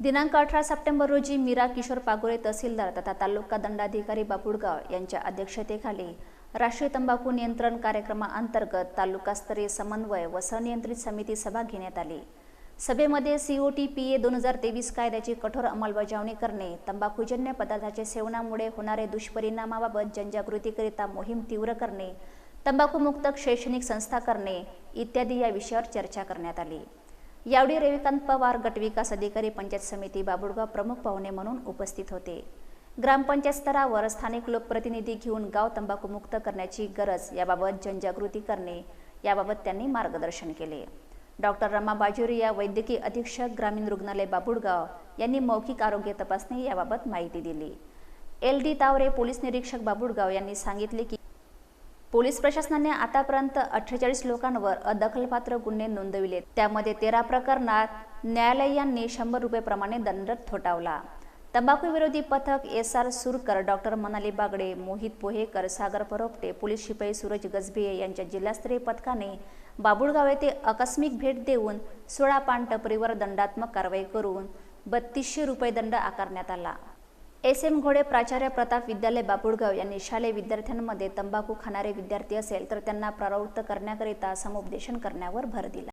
दिनांक अठरा सप्टेंबर रोजी मीरा किशोर पागोरे तहसीलदार तथा तालुका दंडाधिकारी बापुडगाव यांच्या अध्यक्षतेखाली राष्ट्रीय तंबाखू नियंत्रण कार्यक्रमाअंतर्गत तालुकास्तरीय समन्वय व सनियंत्रित समिती सभा घेण्यात आली. सभेमध्ये सीओटी पी ए दोन हजार तेवीस कायद्याची कठोर अंमलबजावणी करणे तंबाखूजन्य पदार्थाच्या सेवनामुळे होणारे दुष्परिणामाबाबत जनजागृतीकरिता मोहीम तीव्र करणे तंबाखूमुक्त शैक्षणिक संस्था करणे इत्यादी या विषयावर चर्चा करण्यात आली. यावेळी रविकांत पवार गटविकास अधिकारी पंचायत समिती बाबुळगाव प्रमुख पाहुणे म्हणून उपस्थित होते. ग्रामपंचायत स्तरावर स्थानिक लोकप्रतिनिधी घेऊन गाव तंबाखूमुक्त करण्याची गरज याबाबत जनजागृती करणे याबाबत त्यांनी मार्गदर्शन केले. डॉक्टर रमा बाजुरिया वैद्यकीय अधीक्षक ग्रामीण रुग्णालय बाबुळगाव यांनी मौखिक आरोग्य तपासणी याबाबत माहिती दिली. एल डी तावरे पोलीस निरीक्षक बाबुळगाव यांनी सांगितले की पोलीस प्रशासनाने आतापर्यंत अठ्ठेचाळीस लोकांवर अदखलपात्र गुन्हे नोंदविले त्यामध्ये तेरा प्रकरणात न्यायालयांनी शंभर रुपयेप्रमाणे दंड थोटावला तंबाखू विरोधी पथक S R Surkar doctor Manali Bagde Mohit Pohekar Sagar Paropate police शिपाई सूरज गजभिये यांच्या जिल्हास्तरीय पथकाने बाबुळगाव येथे आकस्मिक भेट देऊन सोळा पान टपरीवर दंडात्मक कारवाई करून बत्तीसशे रुपये दंड आकारण्यात आला. एस एम घोडे प्राचार्य प्रताप विद्यालय बाबुळगाव यांनी शालेय विद्यार्थ्यांमध्ये तंबाखू खाणारे विद्यार्थी असेल तर त्यांना प्रवृत्त करण्याकरिता समुपदेशन करण्यावर भर दिला.